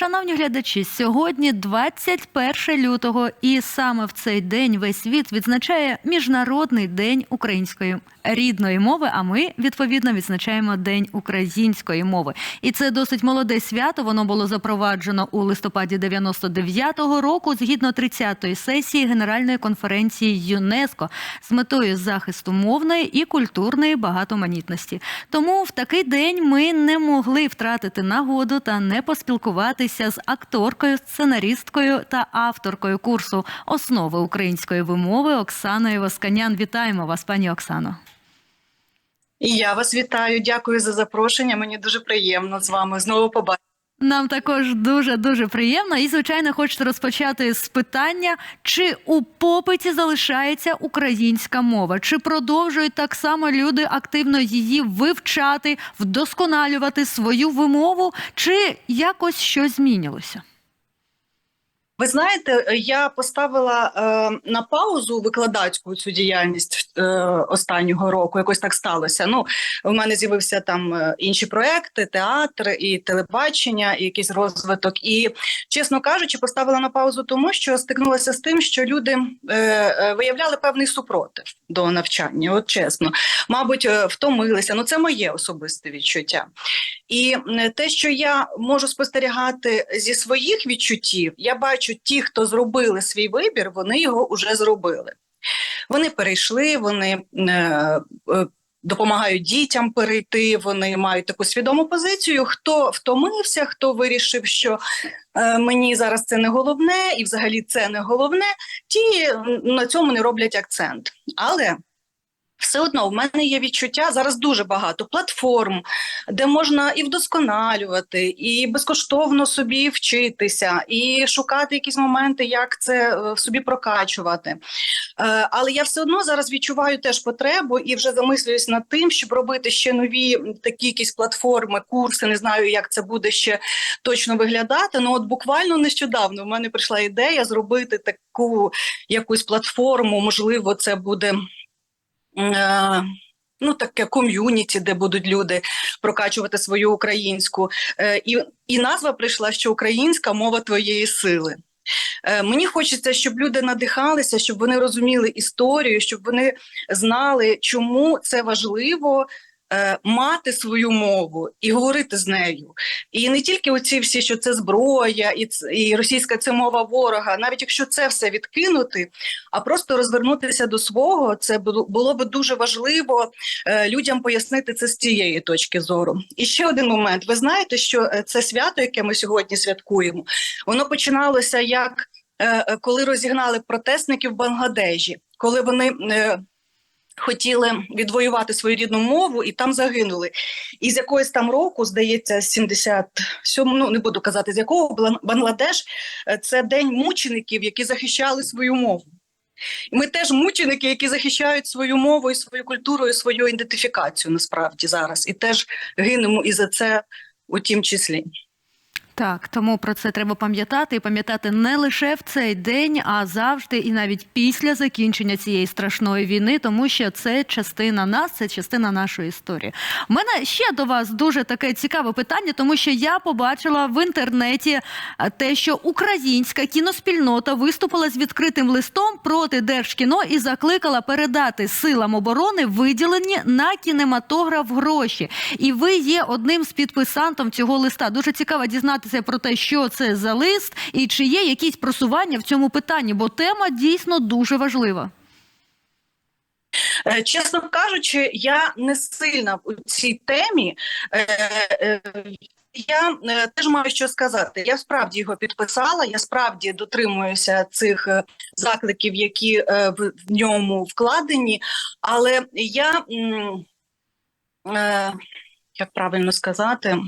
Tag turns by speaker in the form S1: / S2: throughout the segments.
S1: Шановні глядачі, сьогодні 21 лютого, і саме в цей день весь світ відзначає Міжнародний день української рідної мови. А ми відповідно відзначаємо День української мови. І це досить молоде свято. Воно було запроваджено у листопаді 99-го року згідно 30-ї сесії Генеральної конференції ЮНЕСКО з метою захисту мовної і культурної багатоманітності. Тому в такий день ми не могли втратити нагоду та не поспілкуватися з акторкою, сценаристкою та авторкою курсу основи української вимови Оксаною Восканян. Вітаємо вас, пані Оксано.
S2: І я вас вітаю. Дякую за запрошення. Мені дуже приємно з вами знову побачити.
S1: Нам також дуже дуже приємно. І, звичайно, хочете розпочати з питання, чи у попиті залишається українська мова, чи продовжують так само люди активно її вивчати, вдосконалювати свою вимову, чи якось щось змінилося?
S2: Ви знаєте, я поставила е, на паузу викладацьку цю діяльність е, останнього року. Якось так сталося. Ну, у мене з'явився там е, інші проекти, театр і телебачення, і якийсь розвиток. І чесно кажучи, поставила на паузу, тому що стикнулася з тим, що люди е, е, виявляли певний супротив до навчання. От чесно, мабуть, е, втомилися. Ну, це моє особисте відчуття. І те, що я можу спостерігати зі своїх відчуттів, я бачу, ті, хто зробили свій вибір, вони його вже зробили. Вони перейшли, вони е, е, допомагають дітям перейти, вони мають таку свідому позицію. Хто втомився, хто вирішив, що е, мені зараз це не головне, і взагалі це не головне, ті на цьому не роблять акцент. Але все одно в мене є відчуття зараз дуже багато платформ, де можна і вдосконалювати, і безкоштовно собі вчитися, і шукати якісь моменти, як це е, собі прокачувати. Е, Але я все одно зараз відчуваю теж потребу і вже замислююсь над тим, щоб робити ще нові такі якісь платформи, курси. Не знаю, як це буде ще точно виглядати. Ну от буквально нещодавно в мене прийшла ідея зробити таку якусь платформу. Можливо, це буде. Е, Ну, таке ком'юніті, де будуть люди прокачувати свою українську. Е, і, і назва прийшла, що українська мова твоєї сили. Е, мені хочеться, щоб люди надихалися, щоб вони розуміли історію, щоб вони знали, чому це важливо мати свою мову і говорити з нею. І не тільки оці всі, що це зброя, і, і російська це мова ворога, навіть якщо це все відкинути, а просто розвернутися до свого, це було, було би дуже важливо е, людям пояснити це з цієї точки зору. І ще один момент: ви знаєте, що е, це свято, яке ми сьогодні святкуємо, воно починалося як е, е, коли розігнали протестників в Бангладежі, коли вони. Хотіли відвоювати свою рідну мову і там загинули. І з якогось там року, здається, 77, ну не буду казати з якого Бангладеш, е, це день мучеників, які захищали свою мову. Ми теж мученики, які захищають свою мову і свою культуру, і свою ідентифікацію насправді зараз, і теж гинемо і за це у тім числі.
S1: Так, тому про це треба пам'ятати і пам'ятати не лише в цей день, а завжди і навіть після закінчення цієї страшної війни, тому що це частина нас, це частина нашої історії. У мене ще до вас дуже таке цікаве питання, тому що я побачила в інтернеті е, те, що українська кіноспільнота виступила з відкритим листом проти Держкіно і закликала передати силам оборони виділені на кінематограф гроші. І ви є одним з підписантом цього листа. Дуже цікаво дізнатися про те, що це за лист, і чи є якісь просування в цьому питанні, бо тема дійсно дуже важлива.
S2: Е, Чесно кажучи, я не сильна у цій темі. Е, е, Я теж маю що сказати. Я справді його підписала. Я справді дотримуюся цих закликів, які в в ньому вкладені. Але я як правильно сказати.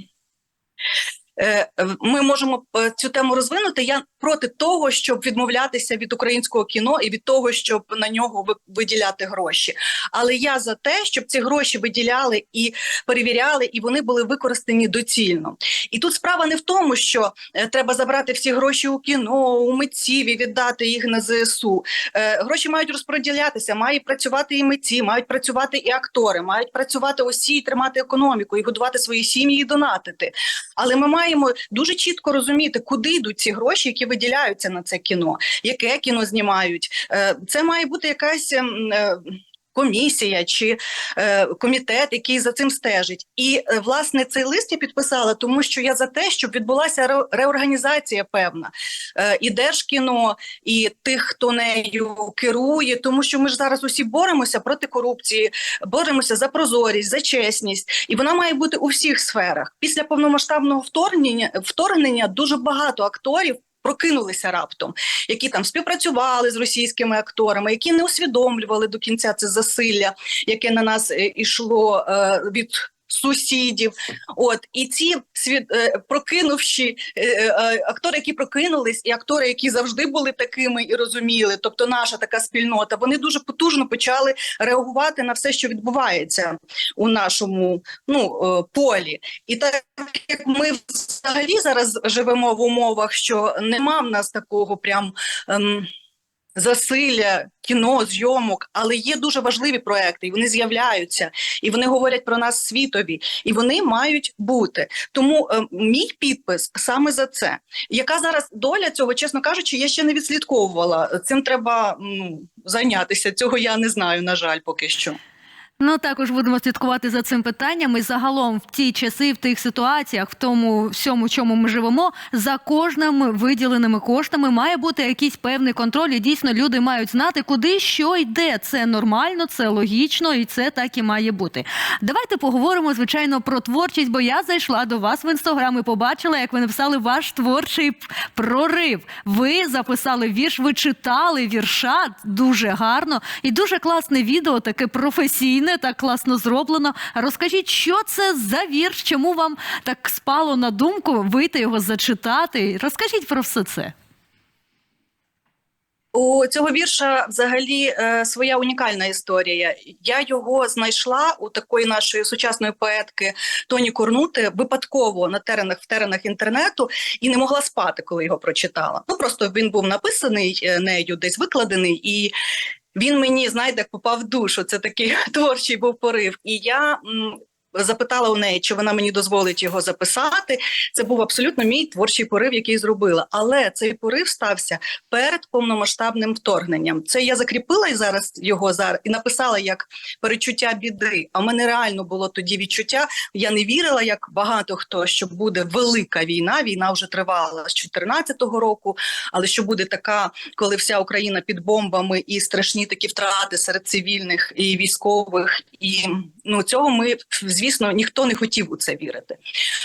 S2: Е, Ми можемо е, цю тему розвинути. Я проти того, щоб відмовлятися від українського кіно і від того, щоб на нього виділяти гроші. Але я за те, щоб ці гроші виділяли і перевіряли, і вони були використані доцільно. І тут справа не в тому, що е, треба забрати всі гроші у кіно, у митців і віддати їх на ЗСУ. Е, гроші мають розподілятися, мають працювати і митці, мають працювати і актори, мають працювати усі, і тримати економіку, і годувати свої сім'ї, і донатити. Але ми маємо дуже чітко розуміти, куди йдуть ці гроші, які виділяються на це кіно, яке кіно знімають. Е, Це має бути якась. ем, е, Комісія чи е, комітет, який за цим стежить, і власне цей лист я підписала, тому що я за те, щоб відбулася ре- реорганізація певна і держкіно, і тих, хто нею керує, тому що ми ж зараз усі боремося проти корупції, боремося за прозорість, за чесність, і вона має бути у всіх сферах. Після повномасштабного вторгнення вторгнення дуже багато акторів. Прокинулися раптом, які там співпрацювали з російськими акторами, які не усвідомлювали до кінця це засилля, яке на нас е, ішло е, від сусідів. От і ці свід е, прокинувші е, е, актори, які прокинулись, і актори, які завжди були такими і розуміли, тобто наша така спільнота, вони дуже потужно почали реагувати на все, що відбувається у нашому ну полі. І так як ми взагалі зараз живемо в умовах, що нема в нас такого прям. Ем, Засилля кіно, зйомок, але є дуже важливі проекти, і вони з'являються, і вони говорять про нас світові, і вони мають бути. Тому е, мій підпис саме за це. Яка зараз доля цього, чесно кажучи, я ще не відслідковувала. Цим треба ну, зайнятися. Цього я не знаю, на жаль, поки що.
S1: Ну також будемо слідкувати за цим питанням. І загалом в ті часи, в тих ситуаціях, в тому всьому, чому ми живемо, за кожними виділеними коштами має бути якийсь певний контроль. І дійсно люди мають знати, куди що йде. Це нормально, це логічно, і це так і має бути. Давайте поговоримо звичайно про творчість, бо я зайшла до вас в інстаграм і побачила, як ви написали ваш творчий прорив. Ви записали вірш, ви читали вірша дуже гарно і дуже класне відео, таке професійне, так класно зроблено. Розкажіть, що це за вірш? Чому вам так спало на думку вийти його зачитати? Розкажіть про все це.
S2: У цього вірша взагалі е, своя унікальна історія. Я його знайшла у такої нашої сучасної поетки Тоні Корнути випадково на теренах в теренах інтернету і не могла спати, коли його прочитала. Ну просто він був написаний е, нею, десь викладений, і він мені, знаєте, попав в душу. Це такий творчий був порив. І я. Запитала у неї, чи вона мені дозволить його записати. Це був абсолютно мій творчий порив, який зробила. Але цей порив стався перед повномасштабним вторгненням. Це я закріпила і зараз його зараз і написала як перечуття біди. А в мене реально було тоді відчуття. Я не вірила, як багато хто, що буде велика війна. Війна вже тривала з 14-го року, але що буде така, коли вся Україна під бомбами і страшні такі втрати серед цивільних і військових, і ну цього ми звісно ніхто не хотів у це вірити.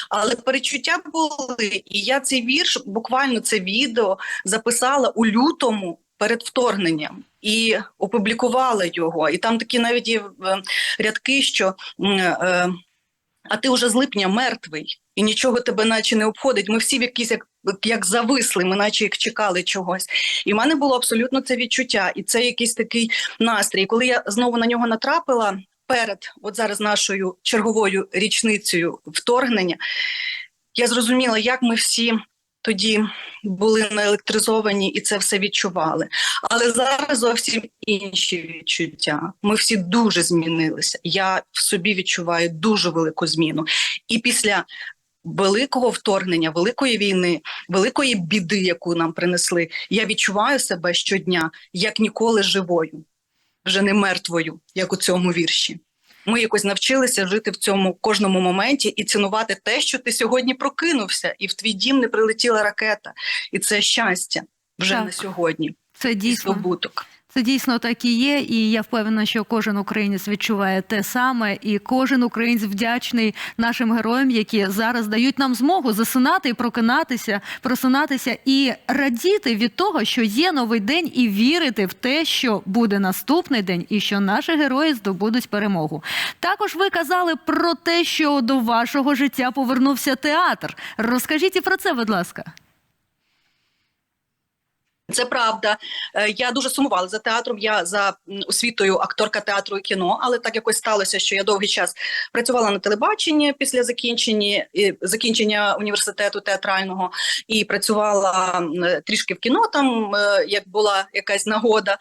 S2: Але перечуття були, і я цей вірш, буквально це відео записала у лютому перед вторгненням і опублікувала його. І там такі навіть є е, рядки, що е, а ти вже з липня мертвий, і нічого тебе наче не обходить. Ми всі в якісь як, як зависли, ми наче як чекали чогось. І в мене було абсолютно це відчуття, і це якийсь такий настрій. Коли я знову на нього натрапила перед от зараз нашою черговою річницею вторгнення, я зрозуміла, як ми всі тоді були наелектризовані і це все відчували. Але зараз зовсім інші відчуття. Ми всі дуже змінилися. Я в собі відчуваю дуже велику зміну. І після великого вторгнення, великої війни, великої біди, яку нам принесли, я відчуваю себе щодня як ніколи живою, вже не мертвою, як у цьому вірші. Ми якось навчилися жити в цьому кожному моменті і цінувати те, що ти сьогодні прокинувся, і в твій дім не прилетіла ракета, і це щастя вже
S1: Так.
S2: на сьогодні.
S1: Це дійсно
S2: здобуток.
S1: Це дійсно так і є, і я впевнена, що кожен українець відчуває те саме, і кожен українець вдячний нашим героям, які зараз дають нам змогу засинати і прокинатися, просинатися і радіти від того, що є новий день, і вірити в те, що буде наступний день, і що наші герої здобудуть перемогу. Також ви казали про те, що до вашого життя повернувся театр. Розкажіть і про це, будь ласка.
S2: Це правда. Е, Я дуже сумувала за театром. Я за освітою акторка театру і кіно, але так якось сталося, що я довгий час працювала на телебаченні після закінчення, закінчення університету театрального і працювала трішки в кіно, там е, як була якась нагода.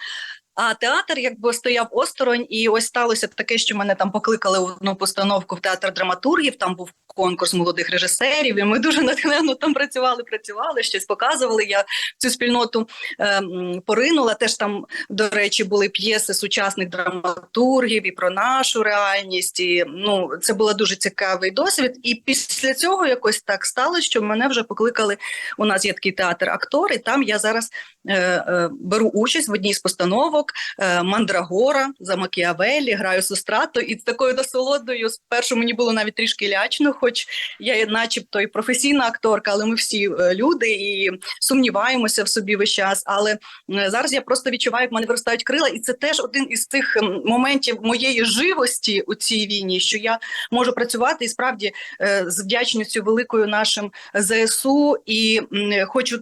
S2: А театр якби стояв осторонь, і ось сталося таке, що мене там покликали в одну постановку в театр драматургів. Там був конкурс молодих режисерів, і ми дуже натхненно там працювали, працювали, щось показували. Я цю спільноту е, поринула. Теж там, до речі, були п'єси сучасних драматургів і про нашу реальність. І ну це був дуже цікавий досвід. І після цього якось так сталося, що мене вже покликали. У нас є такий театр актори. Там я зараз е, е, беру участь в одній з постановок е, Мандрагора за Макіавелі, граю сестрато, і з такою насолодою спершу мені було навіть трішки лячно, хоч я начебто і професійна акторка, але ми всі е, люди і сумніваємося в собі весь час. Але е, зараз я просто відчуваю, як мене виростають крила, і це теж один із ем, моментів моєї живості у цій війні, що я можу працювати і справді е, з вдячністю великою нашим ЗСУ і хочу.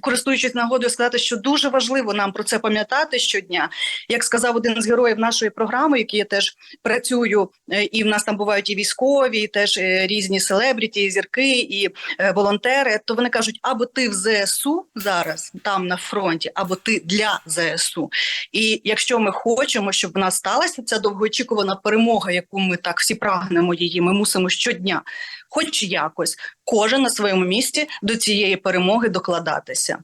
S2: Користуючись нагодою, сказати, що дуже важливо нам про це пам'ятати щодня. Як сказав один з героїв нашої програми, який я теж працюю, е, і в нас там бувають і військові, і теж е, різні селебріті, і зірки, і е, волонтери. То вони кажуть: або ти в ЗСУ зараз там на фронті, або ти для ЗСУ. І якщо ми хочемо, щоб в нас сталася ця довгоочікувана перемога, яку ми так всі прагнемо її, ми мусимо щодня, хоч якось, кожен на своєму місці до цієї перемоги докладатися.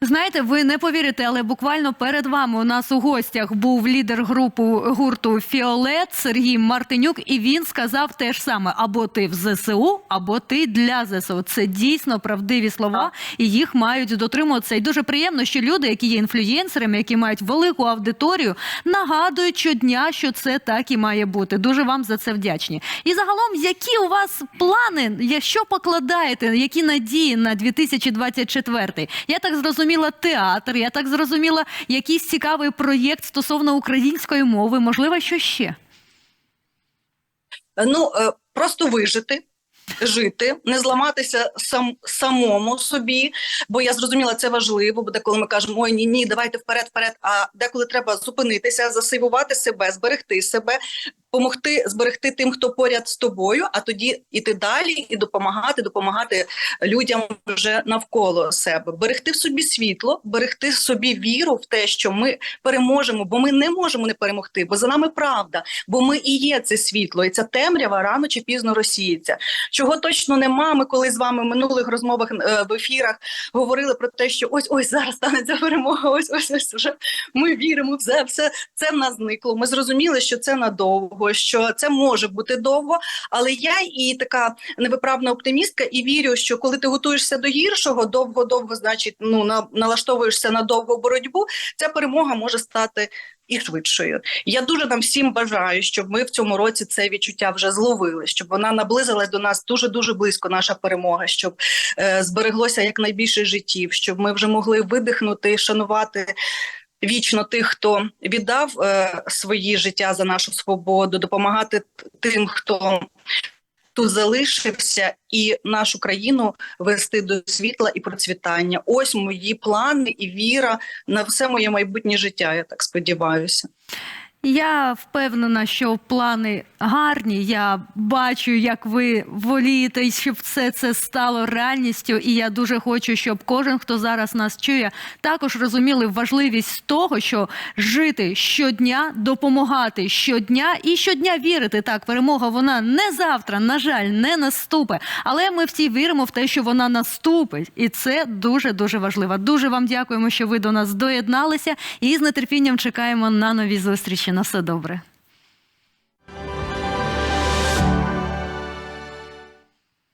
S1: Знаєте, ви не повірите, але буквально перед вами у нас у гостях був лідер групу гурту Фіолет Сергій Мартинюк, і він сказав те ж саме: або ти в ЗСУ, або ти для ЗСУ. Це дійсно правдиві слова, і їх мають дотримуватися. І дуже приємно, що люди, які є інфлюєнсерами, які мають велику аудиторію, нагадують щодня, що це так і має бути. Дуже вам за це вдячні. І загалом, які у вас плани? Що покладаєте? Які надії на 2024? Я так зрозуміла, театр. Я так зрозуміла, якийсь цікавий проєкт стосовно української мови. Можливо, що ще?
S2: Ну е, просто вижити. Жити, не зламатися сам самому собі, бо я зрозуміла, це важливо. Бо деколи ми кажемо, ой, ні, ні, давайте вперед, вперед. А деколи треба зупинитися, засейвувати себе, зберегти себе, допомогти зберегти тим, хто поряд з тобою, а тоді іти далі і допомагати, допомагати людям вже навколо себе, берегти в собі світло, берегти собі віру в те, що ми переможемо, бо ми не можемо не перемогти, бо за нами правда, бо ми і є це світло, і ця темрява рано чи пізно розсіється. Чого точно нема. Ми коли з вами в минулих розмовах е, в ефірах говорили про те, що ось ось зараз станеться перемога. Ось ось ось вже ми віримо в це. Все це в нас зникло. Ми зрозуміли, що це надовго, що це може бути довго. Але я і така невиправна оптимістка, і вірю, що коли ти готуєшся до гіршого, довго-довго, значить, ну на налаштовуєшся на довгу боротьбу, ця перемога може стати. І швидшою. Я дуже нам всім бажаю, щоб ми в цьому році це відчуття вже зловили, щоб вона наблизилась до нас дуже дуже близько. Наша перемога, щоб е, збереглося якнайбільше життів, щоб ми вже могли видихнути, шанувати вічно тих, хто віддав е, свої життя за нашу свободу, допомагати тим, хто тут залишився, і нашу країну вести до світла і процвітання. Ось мої плани і віра на все моє майбутнє життя. Я так сподіваюся.
S1: Я впевнена, що плани гарні. Я бачу, як ви волієте, щоб все це стало реальністю. І я дуже хочу, щоб кожен, хто зараз нас чує, також розуміли важливість того, що жити щодня, допомагати щодня і щодня вірити. Так, перемога вона не завтра, на жаль, не наступить. Але ми всі віримо в те, що вона наступить, і це дуже дуже важливо. Дуже вам дякуємо, що ви до нас доєдналися, і з нетерпінням чекаємо на нові зустрічі. На все добре.